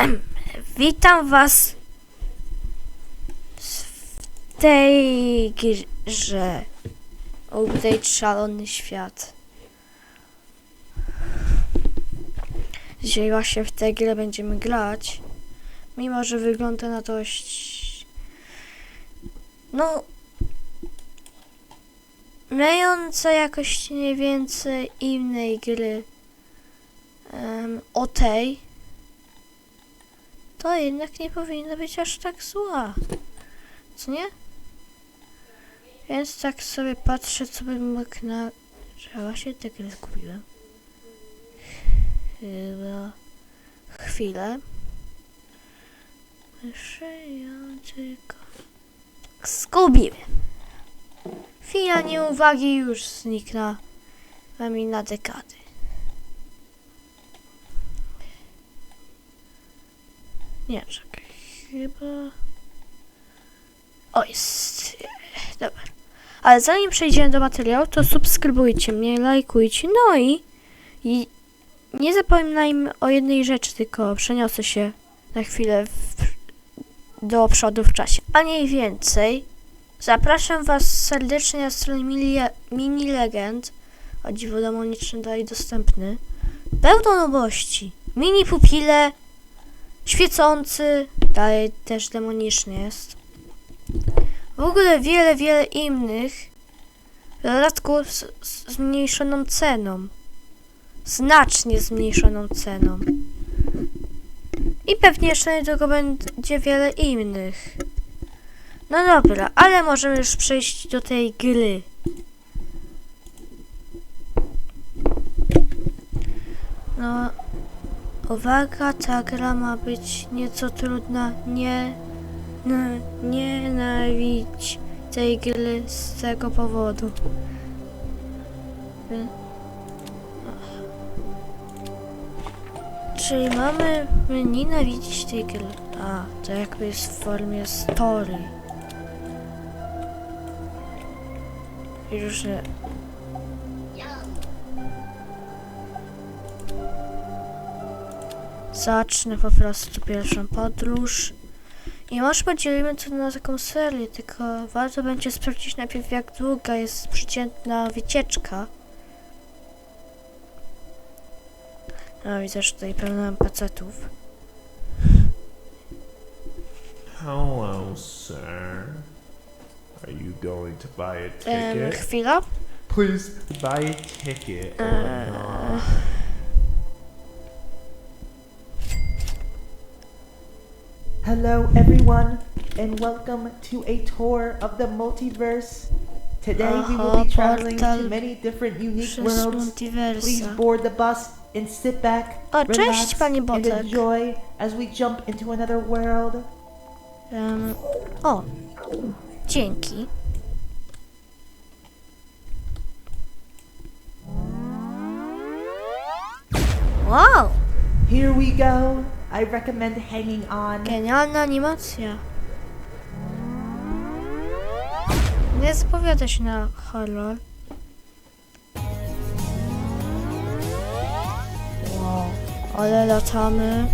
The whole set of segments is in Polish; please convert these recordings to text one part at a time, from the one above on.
Witam was w tej grze. Update Szalony Świat. Dzisiaj właśnie w tę grę będziemy grać. Mimo, że wygląda na dość... No... Mająca jakoś mniej więcej innej gry em, o tej, to jednak nie powinna być aż tak zła. Co nie? Więc tak sobie patrzę, co bym mógł na... Że właśnie tę grę zgubiłem. Chyba... Chwilę. Ją tylko... Zgubiłem. Chwila nieuwagi już zniknęła mi na dekady. Nie, czekaj, chyba... O, jest. Dobra. Ale zanim przejdziemy do materiału, to subskrybujcie mnie, lajkujcie, no i... i nie zapominajmy o jednej rzeczy, tylko przeniosę się na chwilę w, do przodu w czasie. A mniej więcej, zapraszam Was serdecznie na stronę Mini, Mini Legend. O dziwo demoniczny dalej dostępny. Pełno nowości. Mini pupile, świecący, dalej też demoniczny jest. W ogóle wiele, wiele innych. W dodatku z, z zmniejszoną ceną. Znacznie zmniejszoną ceną. I pewnie jeszcze niedługo będzie wiele innych. No dobra, ale możemy już przejść do tej gry. No, Uwaga, ta gra ma być nieco trudna. Nie, n- nienawidź tej gry z tego powodu. Y- Czyli mamy nienawidzić tej gry. A, to jakby jest w formie story. Już, że zacznę po prostu pierwszą podróż. I może podzielimy to na taką serię, tylko warto będzie sprawdzić najpierw jak długa jest przeciętna wycieczka. No widzę, że tutaj pełno NPC-ów. Hello, sir. Are you going to buy a ticket? chwila. Please buy a ticket. or Hello, everyone, and welcome to a tour of the multiverse. Today, we will be traveling to many different unique Przez worlds. Please multiversa. board the bus and sit back, O, relax, cześć, and Botek. enjoy as we jump into another world. Em, o, dzięki. Wow, Here we go. I recommend hanging on. genialna animacja. Nie zapowiada się na horror. Wow, ale latamy.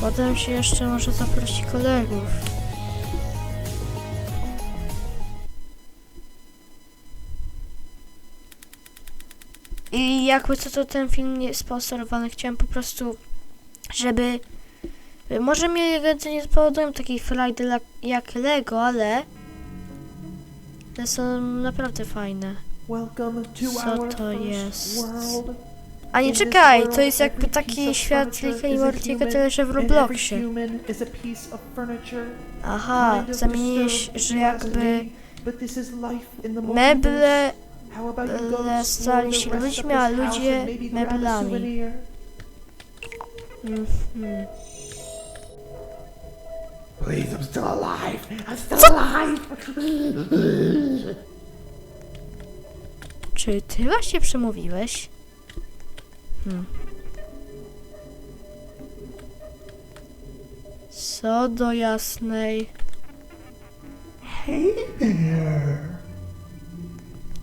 Potem się jeszcze może zaprosi kolegów. Jakby co to ten film nie jest sponsorowany, chciałem po prostu, żeby może mnie legendy nie spowodują takiej frajdy jak Lego, ale te są naprawdę fajne. Co to jest? A nie czekaj, to jest jakby taki świat Ricka i Mortiego, tyle że w Robloxie. Aha, zamieniłeś, że jakby meble Explore stali się of ludźmi, a ludzie meblami. Mhm. Please, I'm still alive. I'm still alive. Czy ty właśnie przemówiłeś? Hmm. Co do jasnej.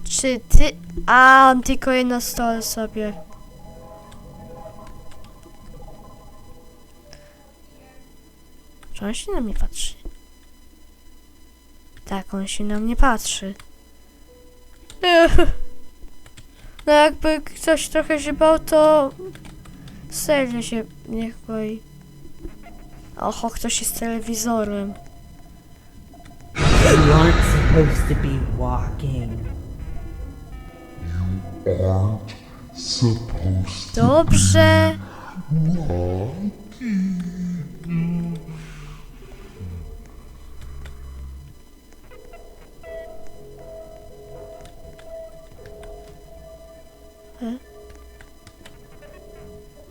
Czy ty... A, on tylko jedno stole sobie. Czy on się na mnie patrzy? Tak, on się na mnie patrzy. No jakby ktoś trochę się bał, to serio się niech boi. Oho, ktoś jest telewizorem. You supposed to be walking supposed Dobrze.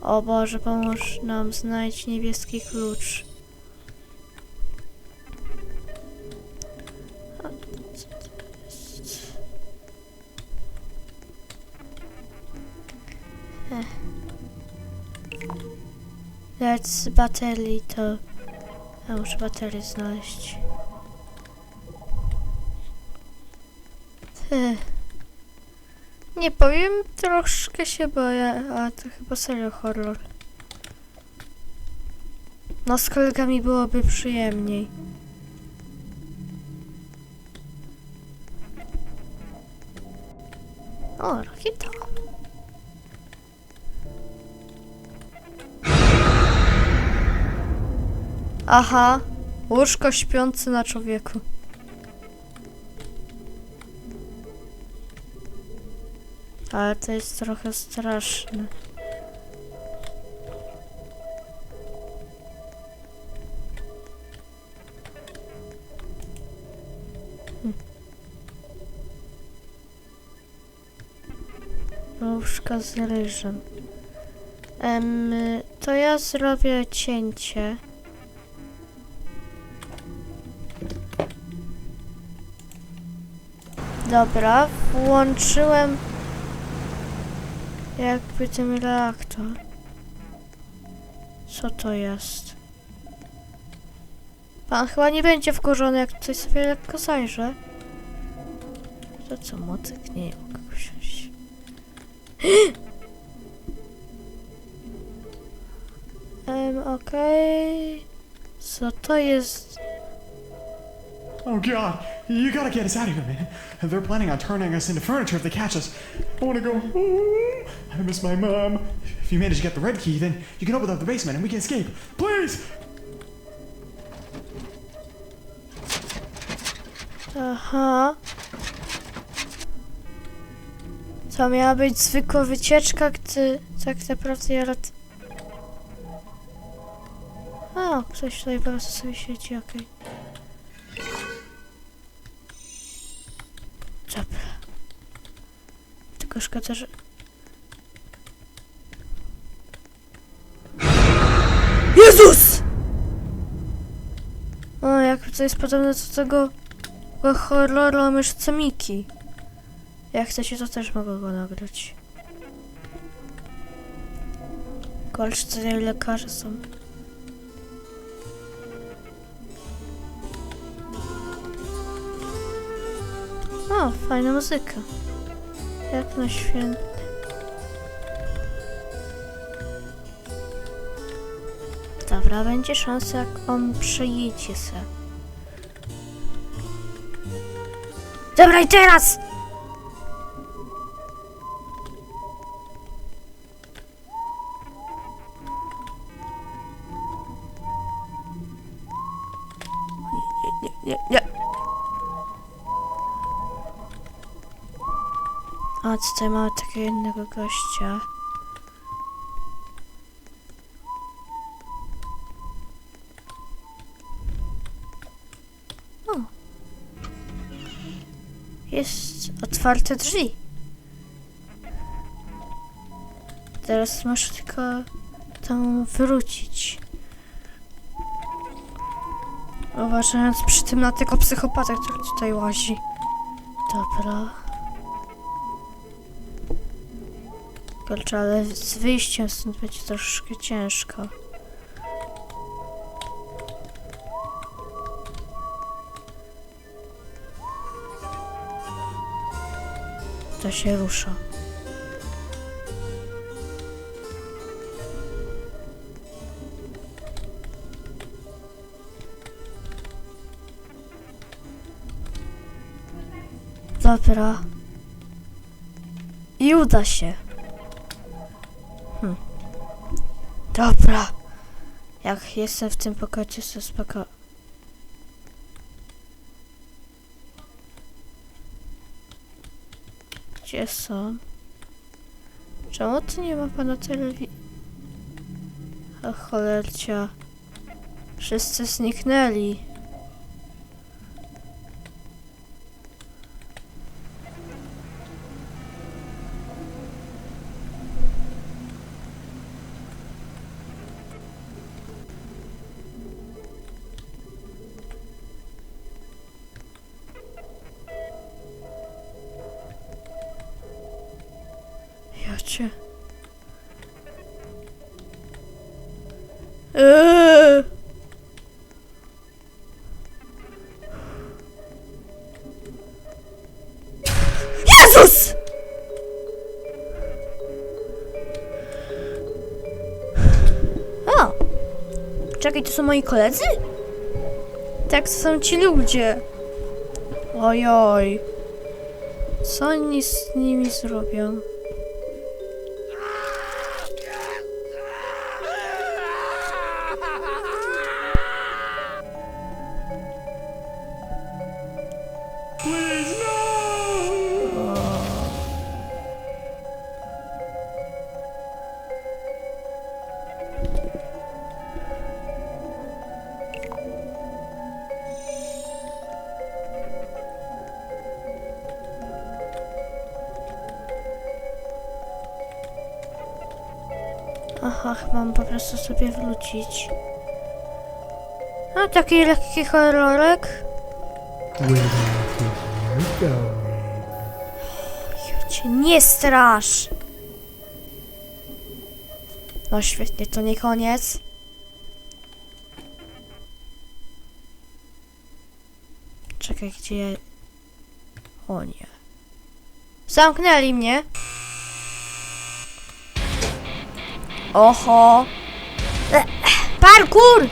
O Boże, pomóż nam znaleźć niebieski klucz. Let's baterii to... Ja muszę baterię znaleźć. Ech. Nie powiem, troszkę się boję, a to chyba serio horror. No z kolegami byłoby przyjemniej. O, rakieta. Aha, łóżko śpiący na człowieku. Ale to jest trochę straszne. Hm. Łóżka z ryżem. Em, to ja zrobię cięcie. Dobra, włączyłem jakby ten reaktor. Co to jest? Pan chyba nie będzie wkurzony, jak coś sobie lekko zajrzę. To co, motyk? Nie, nie mogę wziąć. um, okej. Co to jest? Oh god, you gotta get us out of here, man. They're planning on turning us into furniture if they catch us. I wanna go home. I miss my mom. If you manage to get the red key, then you can open up the basement and we can escape. Please! Aha. To miała być zwykła wycieczka, gdy tak naprawdę ja lat... A, ktoś tutaj bardzo sobie siedzi, okej. Dobra. Szkoda, że... Jezus! O, jak to jest podobne do tego horroru o myszce Miki. Jak chcecie, to też mogę go nagrać. Kolcz, tutaj lekarze są. O, fajna muzyka. Jak na święty. Dobra, będzie szansa, jak on przejedzie se. Dobra, i teraz! Nie, nie, nie, nie. Tutaj mamy takiego jednego gościa. O. Jest otwarte drzwi. Teraz masz tylko tam wrócić. Uważając przy tym na tego psychopata, który tutaj łazi. Dobra. Kurczę, ale z wyjściem stąd będzie troszkę ciężko. To się rusza. Dobra. I uda się. Dobra. Jak jestem w tym pokoju, to spoko. Gdzie są? Czemu tu nie ma pana telewizji? A cholercia. Wszyscy zniknęli. Eee. Jezus! O! Czekaj, to są moi koledzy? Tak, to są ci ludzie. Ojoj. Co oni z nimi zrobią? Chyba mam po prostu sobie wrócić. No, taki lekki horrorek. Ja cię nie strasz! No świetnie, to nie koniec. Czekaj, gdzie. O nie. Zamknęli mnie. Oho. E, parkour!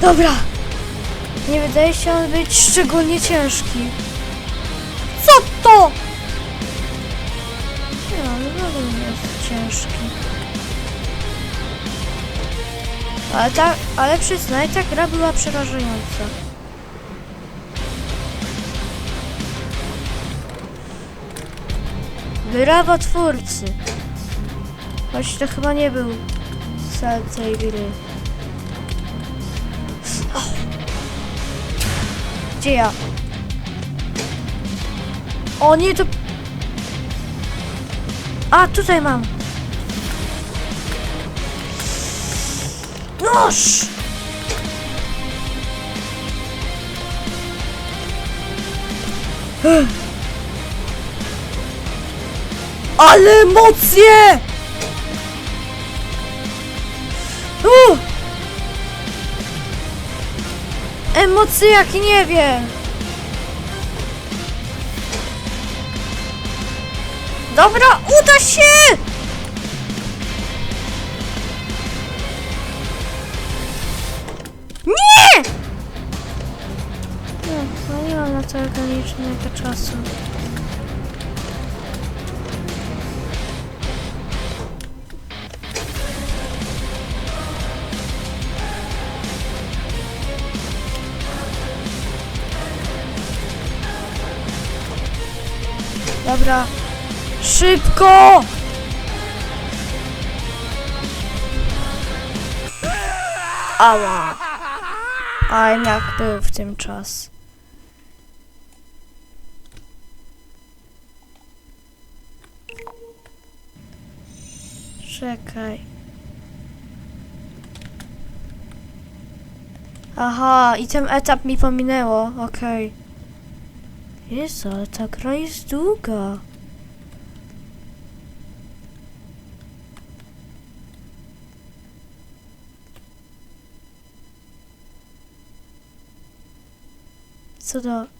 Dobra. Nie wydaje się on być szczególnie ciężki. Ale ta, ale przyznaj, ta gra była przerażająca. Brawo twórcy! Choć to chyba nie był cel tej gry. O! Gdzie ja? O nie, to... A, tutaj mam. Ech. Ale emocje! Uh! Emocje jak nie wiem. Dobra, uda się! Na to ograniczonego czasu. Dobra. Szybko! Ała. A jednak był w tym czas. Czekaj. Aha, i ten etap mi pominęło, okej. Jezu, ale ta gra jest długa. Co do...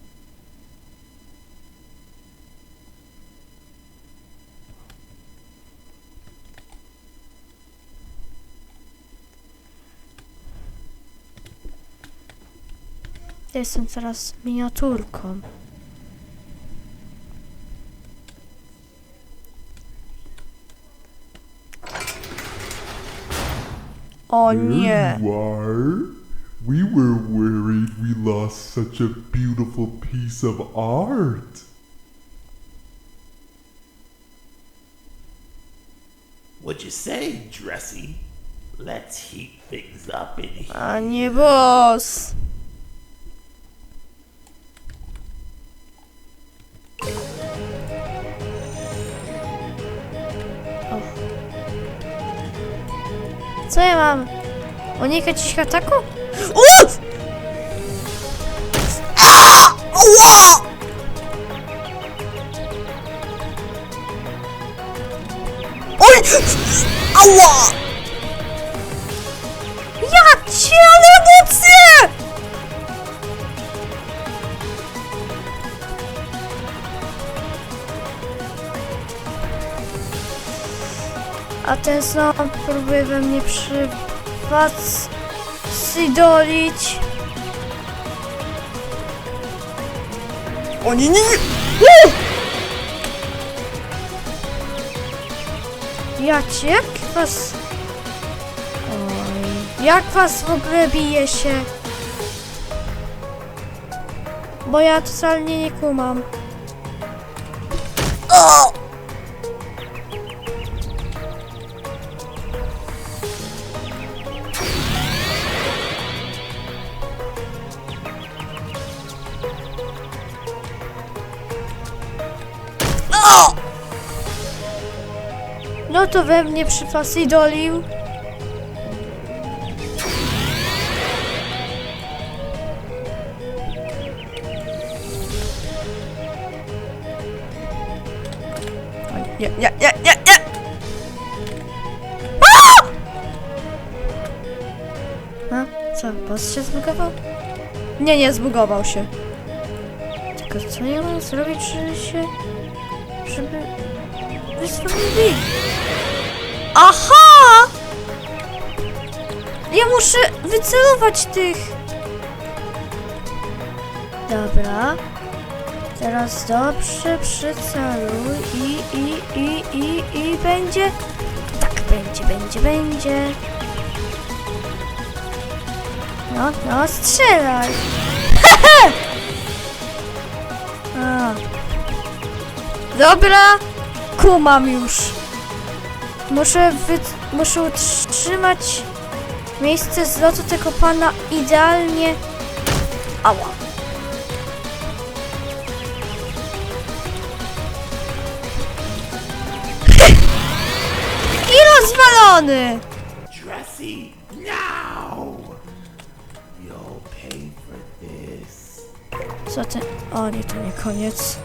Jestem teraz miniaturką. O nie! There you are. We were worried we lost such a beautiful piece of art. What'd you say, Dressy? Let's heat things up in here. A nie boss! Co ja mam? Unikać ich ataku? Uff! Oj! Ała! A ten znowu próbuje we mnie przy was sydolić. O nie, nie, nie! U! Ja cię, jak was... Oj, jak was w ogóle bije się? Bo ja totalnie nie kumam. To we mnie przyfasidolił. Nie, nie, nie, nie, nie! A! A? Co, boss się zbugował? Nie, nie zbugował się. Tylko co ja mam zrobić, żeby się... Wysłowili? Aha! Ja muszę wycelować tych. Dobra. Teraz dobrze przyceluj i, i, i, i, i będzie. Tak, będzie, będzie, będzie. No, no, strzelaj. Dobra, kumam już. Muszę, wy... Muszę utrzymać miejsce zlotu tego pana idealnie. Ała. I rozwalony! Dressy, now! You'll pay for this. Co ty? O nie, to nie koniec.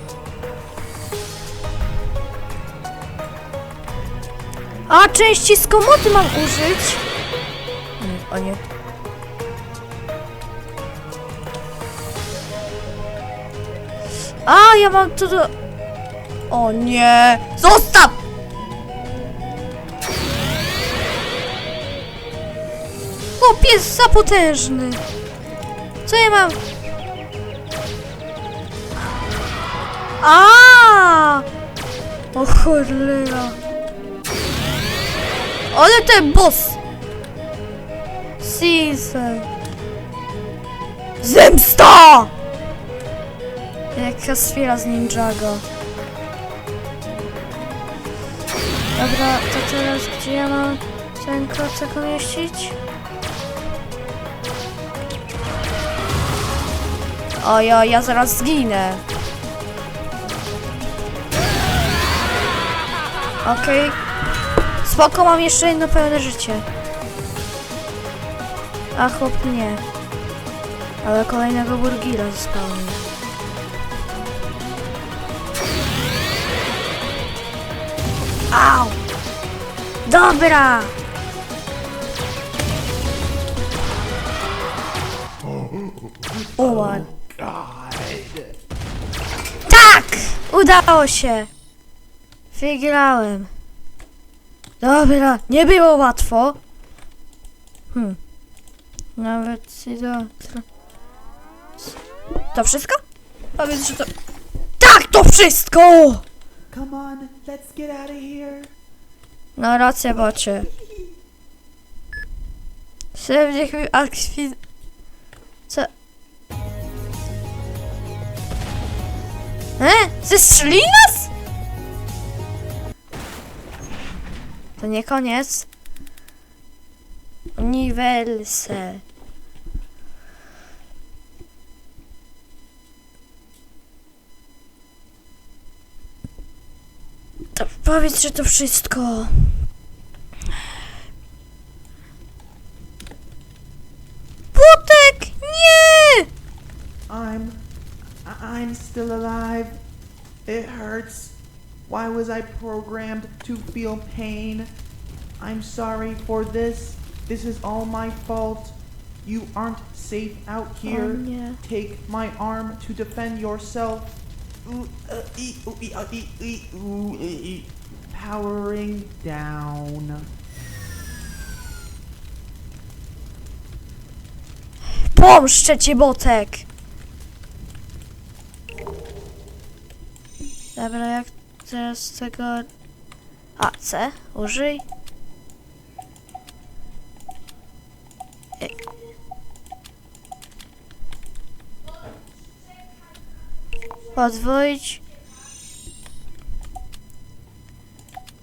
A, części z komoty mam użyć? O nie. A, ja mam to do... O nie! Zostaw! Chłop jest za potężny. Co ja mam? A! O cholera. Ale ten boss! Caesar. Zemsta! Jaka sfera z Ninjago. Dobra, to teraz gdzie ja mam ten klocek umieścić? Ojo, ja zaraz zginę. Okej. Spoko, mam jeszcze jedno pełne życie. A chłop nie. Ale kolejnego burgira spałem. Au! Dobra! Umarł. Tak! Udało się! Wygrałem. Dobra, nie było łatwo. Hmm. Nawet tro- To wszystko? Powiedz, że to... Tak, to wszystko! Come on, let's get out of here. No racja, bocie. Szybciej mi akwin... Co? E? Zestrzeli nas? To nie koniec. Uniwerse. To powiedz, że to wszystko. Putek! Nie! I'm. I'm still alive. It hurts. Why was I programmed to feel pain? I'm sorry for this. This is all my fault. You aren't safe out here. Oh, nie. Take my arm to defend yourself. Powering down. Pomszczę cię, Botek! Dobra, jak teraz tego... A, C? Użyj. Podwoić.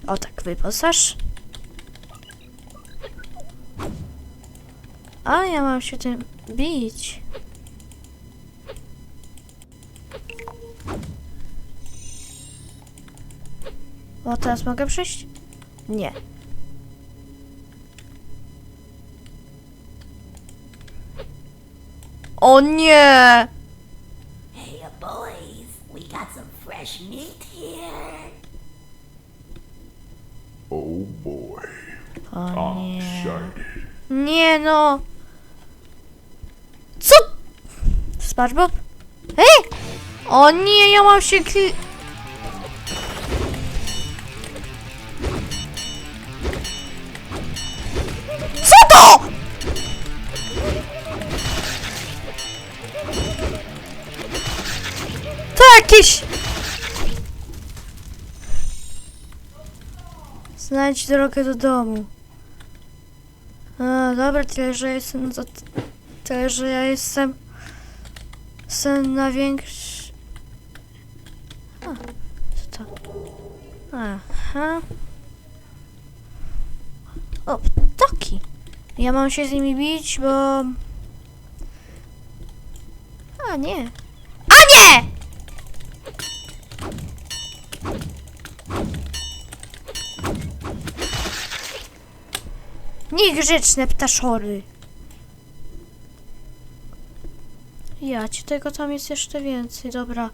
O tak, wyposaż. A, ja mam się tym bić. O, teraz mogę przejść? Nie. O nie! Hey, boys, we got some fresh meat here. Oh boy. O I'm nie. Nie no! Co? SpongeBob? Ej! O nie, ja mam się kli... jakieś... Znajdź drogę do domu. A, dobra, tyle, że jestem za... Tyle, że ja jestem... Jestem na większy... A, co to? Aha. O, ptaki. Ja mam się z nimi bić, bo... A, nie. Niegrzeczne ptaszory. Ja ci tego tam jest jeszcze więcej, dobra.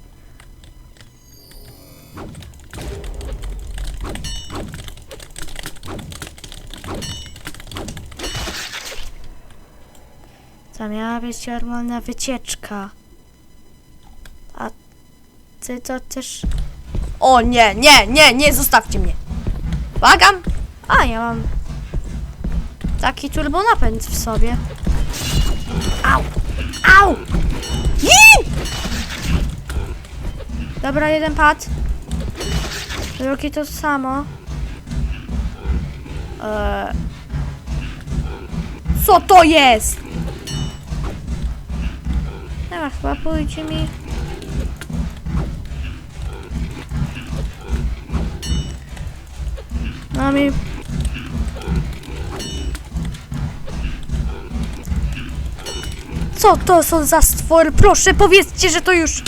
To miała być normalna wycieczka. A ty to też... O nie, nie, nie, nie, zostawcie mnie. Błagam. A, ja mam taki turbonapęd w sobie. Au! Au! Ii! Dobra, jeden pad. Drugi to samo. Eee. Co to jest? Dobra, chyba pójdzie mi. No mi Co to są za stwory? Proszę, powiedzcie, że to już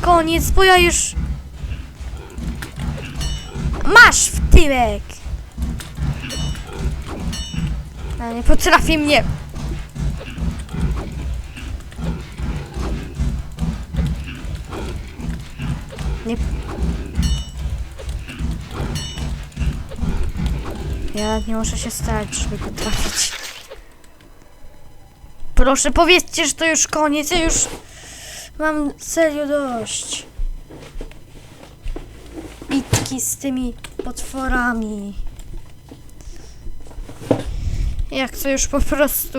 koniec, bo ja już... Masz w tyłek! A nie potrafi mnie... Nie... Ja nie muszę się starać, żeby go trafić. Proszę, powiedzcie, że to już koniec. Ja już mam serio dość. Bitki z tymi potworami. Ja chcę już po prostu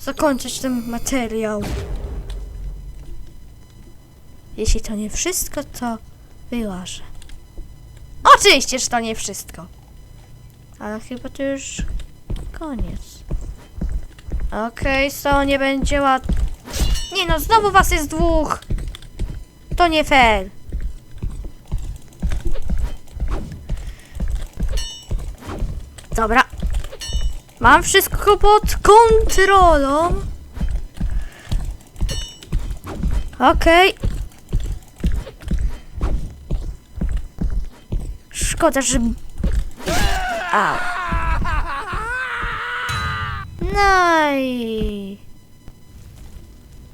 zakończyć ten materiał. Jeśli to nie wszystko, to wyłażę. Oczywiście, że to nie wszystko. Ale chyba to już koniec. Okej, okay, nie będzie ład... Nie no, znowu was jest dwóch! To nie fair. Dobra. Mam wszystko pod kontrolą. Okej. Szkoda, że... Au. No.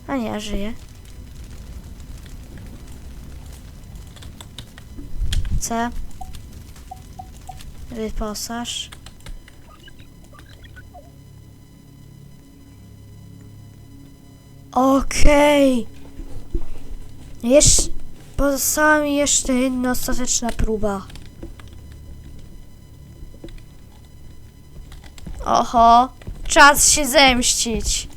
A nie, żyje. C. Wyposaż. Okej. Jeszcze... Pozostała mi jeszcze jedna ostateczna próba. Oho. Czas się zemścić.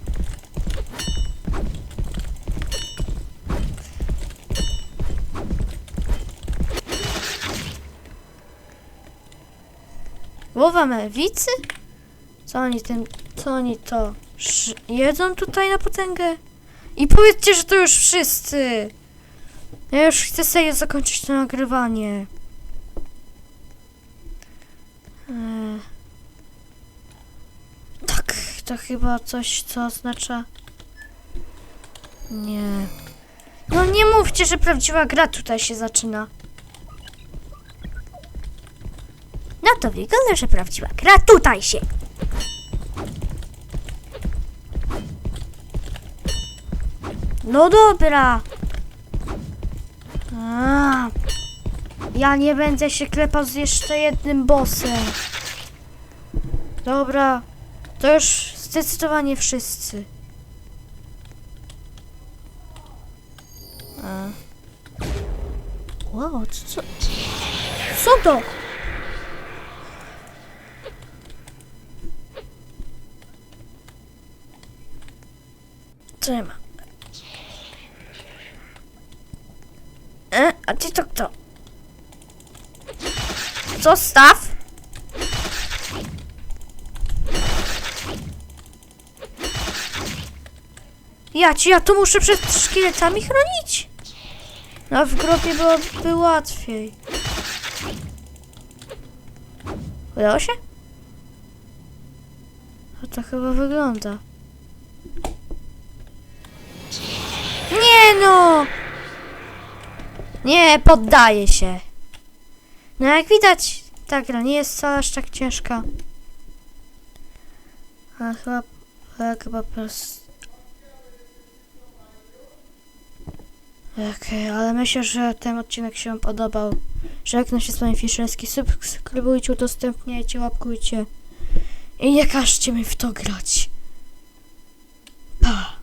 Głowa mewicy? Co oni tym, co oni to jedzą tutaj na potęgę? I powiedzcie, że to już wszyscy. Ja już chcę serio zakończyć to nagrywanie. Eee. Tak, to chyba coś, co oznacza... Nie. No nie mówcie, że prawdziwa gra tutaj się zaczyna. No to wygląda, że prawdziwa gra tutaj się. No dobra. A, ja nie będę się klepał z jeszcze jednym bossem. Dobra, to już zdecydowanie wszyscy. A. Wow, co, co, to? Co ja mam? E, a ty to kto? Zostaw! Ja ci, ja to muszę przed szkieletami chronić? No w grobie byłoby łatwiej. Udało się? A to chyba wygląda. Nie no! Nie, poddaję się. No jak widać, ta gra nie jest wcale aż tak ciężka. Ale chyba, chyba po prostu... Okej, okay, ale myślę, że ten odcinek się podobał. Żegnam się z wami Fiszelski. Subskrybujcie, udostępniajcie, łapkujcie. I nie każcie mi w to grać. Pa!